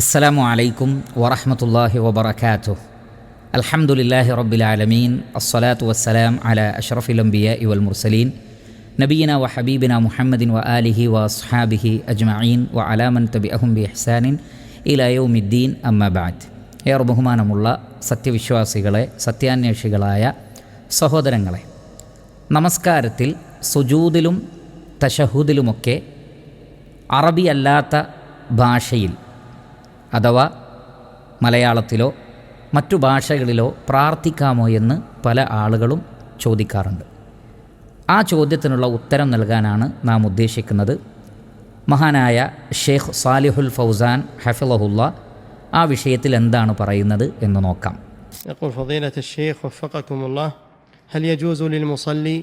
അസ്സലാമു അലൈക്കും വറഹമത്തല്ലാഹി വബർക്കാത്തു അൽഹംദുലില്ലാഹി റബ്ബിൽ ആലമീൻ. അസ്സലാത്തു വസ്സലാം അല അഷ്റഫിൽ അംബിയ ഇവൽ മുർസലീൻ. നബീന വ ഹബീബിന മുഹമ്മദിൻ വ ആലിഹി വ അസ്ഹാബിഹി അജ്മഈൻ വ അലാമൻ തബി അഹും ബി ഇഹ്സാനിൻ ഇലയോമിദ്ദീൻ അമ്മബാദ് ഏറെ ബഹുമാനമുള്ള സത്യവിശ്വാസികളെ സത്യാന്വേഷികളായ സഹോദരങ്ങളെ നമസ്കാരത്തിൽ സുജൂദിലും തഷഹൂദിലുമൊക്കെ അറബി അല്ലാത്ത ഭാഷയിൽ അഥവാ മലയാളത്തിലോ മറ്റു ഭാഷകളിലോ പ്രാർത്ഥിക്കാമോ എന്ന് പല ആളുകളും ചോദിക്കാറുണ്ട് ആ ചോദ്യത്തിനുള്ള ഉത്തരം നൽകാനാണ് നാം ഉദ്ദേശിക്കുന്നത് മഹാനായ ഷെയ്ഖ് സാലിഹുൽ ഫൗസാൻ ഹഫിളഹുല്ല ആ വിഷയത്തിൽ എന്താണ് പറയുന്നത് എന്ന് നോക്കാം يقول فضيلة الشيخ وفقكم الله هل يجوز للمصلي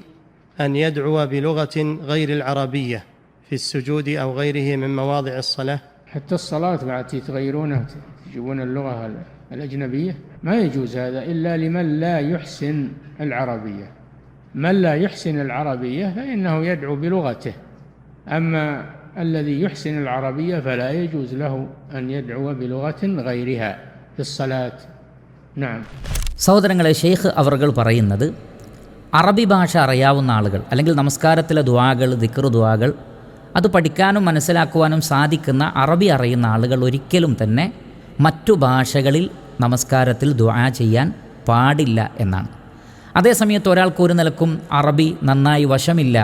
أن يدعو بلغة غير العربية في السجود أو غيره من مواضع الصلاة؟ حتى الصلاة بعد تغيرونها تجيبون اللغة الأجنبية ما يجوز هذا إلا لمن لا يحسن العربية من لا يحسن العربية فإنه يدعو بلغته أما الذي يحسن العربية فلا يجوز له أن يدعو بلغة غيرها في الصلاة نعم സഹോദരങ്ങളെ ഷെയ്ഖ് അവർകൾ പറയുന്നത് അറബി ഭാഷ അറിയാവുന്ന ആളുകൾ അല്ലെങ്കിൽ നമസ്കാരത്തിലെ ദുവാകൾ ദിക്ർ ദുവാകൾ അത് പഠിക്കാനും മനസ്സിലാക്കുവാനും സാധിക്കുന്ന അറബി അറിയുന്ന ആളുകൾ ഒരിക്കലും തന്നെ മറ്റു ഭാഷകളിൽ നമസ്കാരത്തിൽ ദുആ ചെയ്യാൻ പാടില്ല എന്നാണ്. അതേസമയത്ത് ഒരാൾക്ക് ഒരു നിലക്കും അറബി നന്നായി വശമില്ല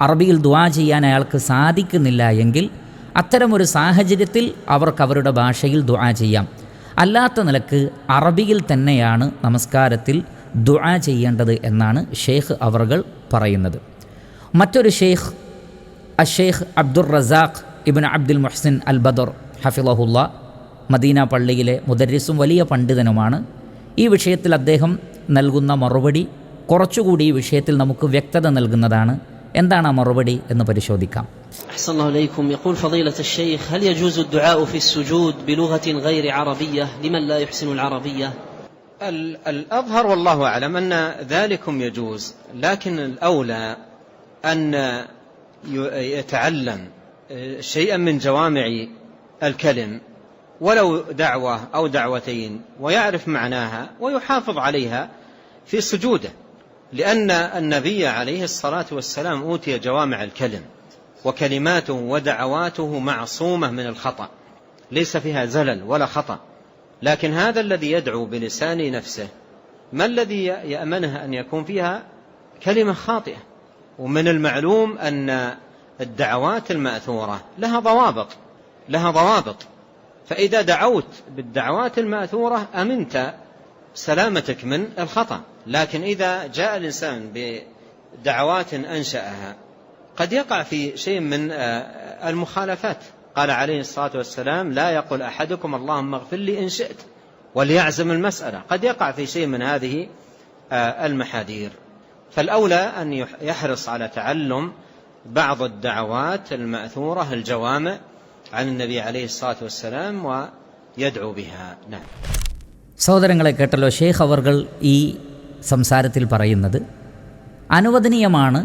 അറബിയിൽ ദുആ ചെയ്യാൻ അയാൾക്ക് സാധിക്കുന്നില്ല എങ്കിൽ അത്തരമൊരു സാഹചര്യത്തിൽ അവർക്ക് അവരുടെ ഭാഷയിൽ ദുആ ചെയ്യാം. അല്ലാത്ത നിലയ്ക്ക് അറബിയിൽ തന്നെയാണ് നമസ്കാരത്തിൽ ദുആ ചെയ്യേണ്ടത് എന്നാണ് ഷെയ്ഖ് അവറുകൾ പറയുന്നത്. മറ്റൊരു Sheikh Ash Sheikh Abdur Razzaq ibn Abdul Muhsin al Badr ഹഫിളഹുല്ല Medina പള്ളിയിലെ മുദരിസും വലിയ പണ്ഡിതനുമാണ് ഈ വിഷയത്തിൽ അദ്ദേഹം നൽകുന്ന മറുപടി കുറച്ചുകൂടി ഈ വിഷയത്തിൽ നമുക്ക് വ്യക്തത നൽകുന്നതാണ് എന്താണ് ആ മറുപടി എന്ന് പരിശോധിക്കാം أحسن الله إليكم يقول فضيلة الشيخ هل يجوز الدعاء في السجود بلغة غير عربية لمن لا يحسن العربية ال- الأظهر والله أعلم أن ذلكم يجوز لكن الأولى أن ي- يتعلم شيئا من جوامع الكلم ولو دعوة أو دعوتين ويعرف معناها ويحافظ عليها في سجوده لأن النبي عليه الصلاة والسلام أوتي جوامع الكلم وكلماته ودعواته معصومة من الخطأ ليس فيها زلل ولا خطأ. لكن هذا الذي يدعو بلسان نفسه ما الذي يأمنه أن يكون فيها كلمة خاطئة؟ ومن المعلوم أن الدعوات المأثورة لها ضوابط لها ضوابط. فإذا دعوت بالدعوات المأثورة أمنت سلامتك من الخطأ. لكن إذا جاء الإنسان بدعوات أنشأها قد يقع في شيء من المخالفات. قال عليه الصلاة والسلام لا يقول أحدكم اللهم اغفر لي إن شئت وليعزم المسألة. قد يقع في شيء من هذه المحاذير. فالأولى أن يحرص على تعلم بعض الدعوات المأثورة الجوامع عن النبي عليه الصلاة والسلام ويدعو بها نعم സഹോദരങ്ങളെ കേട്ടല്ലോ ഷെയ്ഖ് അവർകൾ ഈ സംസാരത്തിൽ പറയുന്നത് അനുവദനീയമാണ്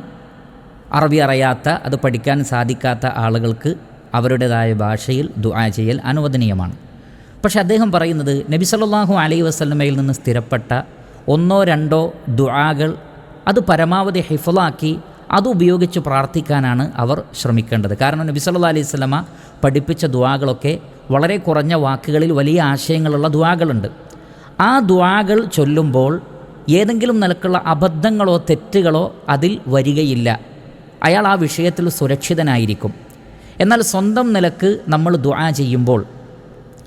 അറബി അറിയാത്ത അത് പഠിക്കാൻ സാധിക്കാത്ത ആളുകൾക്ക് അവരുടേതായ ഭാഷയിൽ ദുആ ചെയ്യൽ അനുവദനീയമാണ് പക്ഷെ അദ്ദേഹം പറയുന്നത് നബി സല്ലല്ലാഹു അലൈഹി വസല്ലമയിൽ നിന്ന് സ്ഥിരപ്പെട്ട ഒന്നോ രണ്ടോ ദുആകൾ അത് പരമാവധി ഹിഫലാക്കി അത് ഉപയോഗിച്ച് പ്രാർത്ഥിക്കാനാണ് അവർ ശ്രമിക്കേണ്ടത്. കാരണം നബി സല്ലല്ലാഹു അലൈഹി സ്വലമ പഠിപ്പിച്ച ദുവാകളൊക്കെ വളരെ കുറഞ്ഞ വാക്കുകളിൽ വലിയ ആശയങ്ങളുള്ള ദുവാകളുണ്ട് ആ ദുവാകൾ ചൊല്ലുമ്പോൾ ഏതെങ്കിലും നിലക്കുള്ള അബദ്ധങ്ങളോ തെറ്റുകളോ അതിൽ വരികയില്ല. അയാൾ ആ വിഷയത്തിൽ സുരക്ഷിതനായിരിക്കും. എന്നാൽ സ്വന്തം നിലയ്ക്ക് നമ്മൾ ദുആ ചെയ്യുമ്പോൾ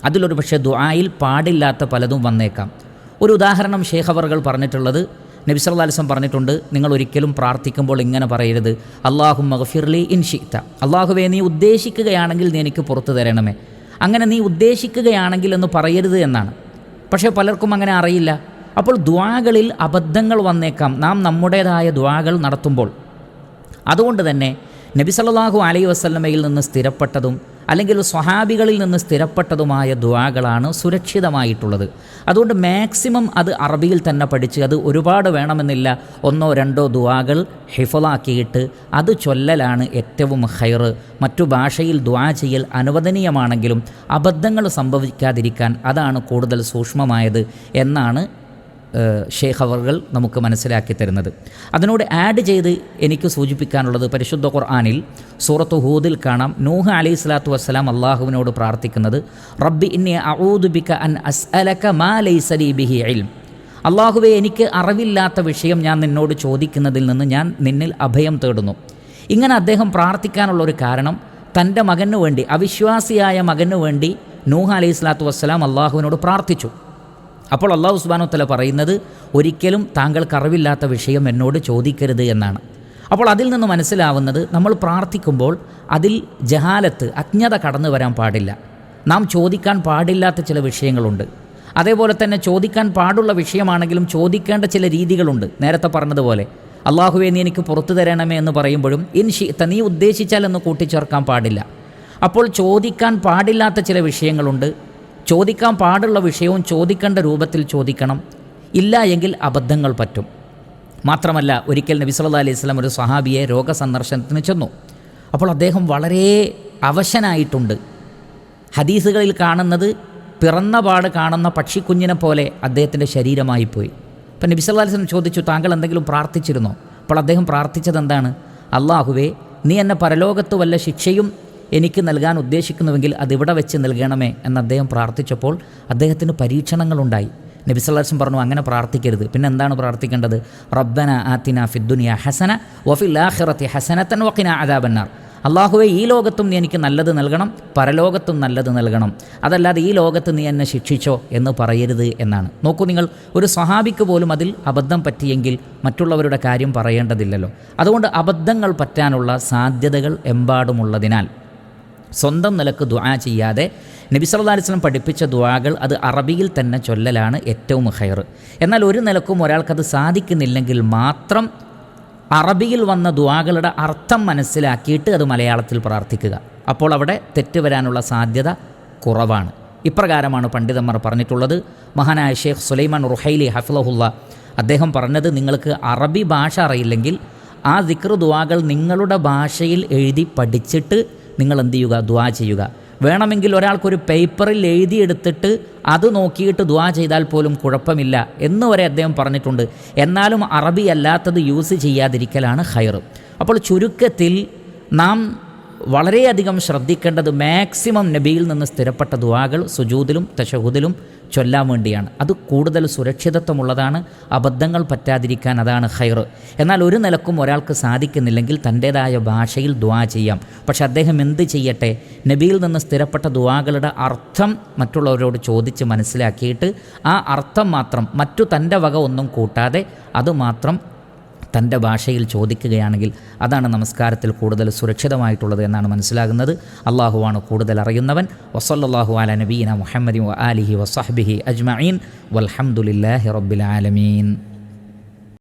അതിലൊരു പക്ഷേ ദുആയിൽ പാടില്ലാത്ത പലതും വന്നേക്കാം. ഒരു ഉദാഹരണം ഷേഖ് അവർകൾ പറഞ്ഞിട്ടുള്ളത് നബി സല്ലല്ലാഹു അലൈഹി വസല്ലം പറഞ്ഞിട്ടുണ്ട് നിങ്ങൾ ഒരിക്കലും പ്രാർത്ഥിക്കുമ്പോൾ ഇങ്ങനെ പറയരുത്. അള്ളാഹു ഇൻ ഇൻഷിത്ത അള്ളാഹുവേ നീ ഉദ്ദേശിക്കുകയാണെങ്കിൽ നീ എനിക്ക് പുറത്തു തരണമേ. അങ്ങനെ നീ ഉദ്ദേശിക്കുകയാണെങ്കിൽ എന്ന് പറയരുത് എന്നാണ്. പക്ഷേ പലർക്കും അങ്ങനെ അറിയില്ല. അപ്പോൾ ദ്വാകളിൽ അബദ്ധങ്ങൾ വന്നേക്കാം. നാം നമ്മുടേതായ ദ്വാകൾ നടത്തുമ്പോൾ. അതുകൊണ്ട് തന്നെ നബി സല്ലല്ലാഹു അലൈഹി വസല്ലമയിൽ നിന്ന് സ്ഥിരപ്പെട്ടതും അല്ലെങ്കിൽ സ്വഹാബികളിൽ നിന്ന് സ്ഥിരപ്പെട്ടതുമായ ദുവാകളാണ് സുരക്ഷിതമായിട്ടുള്ളത്. അതുകൊണ്ട് മാക്സിമം അത് അറബിയിൽ തന്നെ പഠിച്ച് അത് ഒരുപാട് വേണമെന്നില്ല. ഒന്നോ രണ്ടോ ദുവാകൾ ഹിഫലാക്കിയിട്ട് അത് ചൊല്ലലാണ് ഏറ്റവും ഹൈറ് മറ്റു ഭാഷയിൽ ദ്വാ ചെയ്യൽ അനുവദനീയമാണെങ്കിലും അബദ്ധങ്ങൾ സംഭവിക്കാതിരിക്കാൻ അതാണ് കൂടുതൽ സൂക്ഷ്മമായത് എന്നാണ് അവർകൾ നമുക്ക് മനസ്സിലാക്കി തരുന്നത്. അതിനോട് ആഡ് ചെയ്ത് എനിക്ക് സൂചിപ്പിക്കാനുള്ളത് പരിശുദ്ധ ഖുർആാനിൽ സൂറത്ത് ഹൂദിൽ കാണാം. നൂഹ് അലൈഹി സ്വലാത്തു വസ്സലാം അള്ളാഹുവിനോട് പ്രാർത്ഥിക്കുന്നത് റബ്ബി ഇന്നെ അഊദുബിക്ക അൻ അസ്അലക മാ ലൈസലി ബിഹി ഇൽം. അള്ളാഹുവെ എനിക്ക് അറിവില്ലാത്ത വിഷയം ഞാൻ നിന്നോട് ചോദിക്കുന്നതിൽ നിന്ന് ഞാൻ നിന്നിൽ അഭയം തേടുന്നു. ഇങ്ങനെ അദ്ദേഹം പ്രാർത്ഥിക്കാനുള്ള ഒരു കാരണം തന്റെ മകനു വേണ്ടി അവിശ്വാസിയായ മകനു വേണ്ടി നൂഹ അലൈഹി സ്വലാത്തു വസ്സലാം അള്ളാഹുവിനോട് പ്രാർത്ഥിച്ചു. അപ്പോൾ അള്ളാഹു സുബാനുത്തല പറയുന്നത് ഒരിക്കലും താങ്കൾക്ക് അറിവില്ലാത്ത വിഷയം എന്നോട് ചോദിക്കരുത് എന്നാണ്. അപ്പോൾ അതിൽ നിന്ന് മനസ്സിലാവുന്നത് നമ്മൾ പ്രാർത്ഥിക്കുമ്പോൾ അതിൽ ജഹാലത്ത് അജ്ഞത കടന്നു വരാൻ പാടില്ല. നാം ചോദിക്കാൻ പാടില്ലാത്ത ചില വിഷയങ്ങളുണ്ട്. അതേപോലെ തന്നെ ചോദിക്കാൻ പാടുള്ള വിഷയമാണെങ്കിലും ചോദിക്കേണ്ട ചില രീതികളുണ്ട്. നേരത്തെ പറഞ്ഞതുപോലെ അള്ളാഹുവെ നീ എനിക്ക് പുറത്തു തരണമേ എന്ന് പറയുമ്പോഴും ഇൻ ഷീത്ത നീ ഉദ്ദേശിച്ചാൽ എന്ന് കൂട്ടിച്ചേർക്കാൻ പാടില്ല. അപ്പോൾ ചോദിക്കാൻ പാടില്ലാത്ത ചില വിഷയങ്ങളുണ്ട്. ചോദിക്കാൻ പാടുള്ള വിഷയവും ചോദിക്കേണ്ട രൂപത്തിൽ ചോദിക്കണം. ഇല്ല എങ്കിൽ അബദ്ധങ്ങൾ പറ്റും. മാത്രമല്ല ഒരിക്കൽ നബി സല്ലാ അലൈഹി സ്വലം ഒരു സഹാബിയെ രോഗസന്ദർശനത്തിന് ചെന്നു. അപ്പോൾ അദ്ദേഹം വളരെ അവശനായിട്ടുണ്ട്. ഹദീസുകളിൽ കാണുന്നത് പിറന്ന പാട് കാണുന്ന പക്ഷിക്കുഞ്ഞിനെ പോലെ അദ്ദേഹത്തിന്റെ ശരീരമായി പോയി. അപ്പം നബി സല്ലാ അലൈഹി സ്വലം ചോദിച്ചു താങ്കൾ എന്തെങ്കിലും പ്രാർത്ഥിച്ചിരുന്നോ? അപ്പോൾ അദ്ദേഹം പ്രാർത്ഥിച്ചത് എന്താണ്? അള്ളാഹുവേ നീ എന്നെ പരലോകത്ത് വല്ല ശിക്ഷയും എനിക്ക് നൽകാൻ ഉദ്ദേശിക്കുന്നുവെങ്കിൽ അതിവിടെ വെച്ച് നൽകണമേ എന്ന് അദ്ദേഹം പ്രാർത്ഥിച്ചപ്പോൾ അദ്ദേഹത്തിന് പരീക്ഷണങ്ങളുണ്ടായി. നബി സല്ലാസ്ലം പറഞ്ഞു അങ്ങനെ പ്രാർത്ഥിക്കരുത്. പിന്നെ എന്താണ് പ്രാർത്ഥിക്കേണ്ടത്? റബ്ബന ആത്തിന ഫിദ്ദുനിയ ഹസന വഫിൽ ആഖിറത്തി ഹസനത്തൻ വഖിന അദാബന്നാർ. അള്ളാഹുവെ ഈ ലോകത്തും നീ എനിക്ക് നല്ലത് നൽകണം പരലോകത്തും നല്ലത് നൽകണം. അതല്ലാതെ ഈ ലോകത്ത് നീ എന്നെ ശിക്ഷിച്ചോ എന്ന് പറയരുത് എന്നാണ്. നോക്കൂ നിങ്ങൾ ഒരു സ്വഹാബിക്ക് പോലും അതിൽ അബദ്ധം പറ്റിയെങ്കിൽ മറ്റുള്ളവരുടെ കാര്യം പറയേണ്ടതില്ലല്ലോ. അതുകൊണ്ട് അബദ്ധങ്ങൾ പറ്റാനുള്ള സാധ്യതകൾ എമ്പാടുമുള്ളതിനാൽ സ്വന്തം നിലയ്ക്ക് ദുആ ചെയ്യാതെ നബി സല്ലല്ലാഹു അലൈഹി വസല്ലം പഠിപ്പിച്ച ദുആകൾ അത് അറബിയിൽ തന്നെ ചൊല്ലലാണ് ഏറ്റവും ഹൈർ എന്നാൽ ഒരു നിലക്കും ഒരാൾക്കത് സാധിക്കുന്നില്ലെങ്കിൽ മാത്രം അറബിയിൽ വന്ന ദുആകളുടെ അർത്ഥം മനസ്സിലാക്കിയിട്ട് അത് മലയാളത്തിൽ പ്രാർത്ഥിക്കുക. അപ്പോൾ അവിടെ തെറ്റ് വരാനുള്ള സാധ്യത കുറവാണ്. ഇപ്രകാരമാണ് പണ്ഡിതന്മാർ പറഞ്ഞിട്ടുള്ളത്. മഹാനായ ഷേഖ് സുലൈമാൻ റുഹൈലി ഹഫ്ലഹുല്ല അദ്ദേഹം പറഞ്ഞത് നിങ്ങൾക്ക് അറബി ഭാഷ അറിയില്ലെങ്കിൽ ആ ദിക്ർ ദുവാകൾ നിങ്ങളുടെ ഭാഷയിൽ എഴുതി പഠിച്ചിട്ട് നിങ്ങൾ എന്ത് ചെയ്യുക. ദ്വാ ചെയ്യുക വേണമെങ്കിൽ ഒരാൾക്കൊരു പേപ്പറിൽ എഴുതിയെടുത്തിട്ട് അത് നോക്കിയിട്ട് ദ്വാ ചെയ്താൽ പോലും കുഴപ്പമില്ല എന്ന് വരെ അദ്ദേഹം പറഞ്ഞിട്ടുണ്ട്. എന്നാലും അറബി അല്ലാത്തത് യൂസ് ചെയ്യാതിരിക്കലാണ് ഹൈർ അപ്പോൾ ചുരുക്കത്തിൽ നാം വളരെയധികം ശ്രദ്ധിക്കേണ്ടത് മാക്സിമം നബിയിൽ നിന്ന് സ്ഥിരപ്പെട്ട ദുവാകൾ സുജൂതിലും തഷഹുദിലും ചൊല്ലാൻ വേണ്ടിയാണ്. അത് കൂടുതൽ സുരക്ഷിതത്വമുള്ളതാണ് അബദ്ധങ്ങൾ പറ്റാതിരിക്കാൻ അതാണ് ഹൈർ എന്നാൽ ഒരു നിലക്കും ഒരാൾക്ക് സാധിക്കുന്നില്ലെങ്കിൽ തന്റേതായ ഭാഷയിൽ ദുവാ ചെയ്യാം. പക്ഷെ അദ്ദേഹം എന്ത് ചെയ്യട്ടെ? നബിയിൽ നിന്ന് സ്ഥിരപ്പെട്ട ദുവാകളുടെ അർത്ഥം മറ്റുള്ളവരോട് ചോദിച്ച് മനസ്സിലാക്കിയിട്ട് ആ അർത്ഥം മാത്രം മറ്റു തന്റെ വക ഒന്നും കൂട്ടാതെ അത് മാത്രം തന്റെ ഭാഷയിൽ ചോദിക്കുകയാണെങ്കിൽ അതാണ് നമസ്കാരത്തിൽ കൂടുതൽ സുരക്ഷിതമായിട്ടുള്ളത് എന്നാണ് മനസ്സിലാകുന്നത്. അള്ളാഹുവാണ് കൂടുതൽ അറിയുന്നവൻ. വസല്ലാഹു അല നബീന മുഹമ്മദി അലിഹി വസഹബിഹി അജ്മീൻ വൽഹമുല്ലാഹി റബ്ബിൽ ആലമീൻ.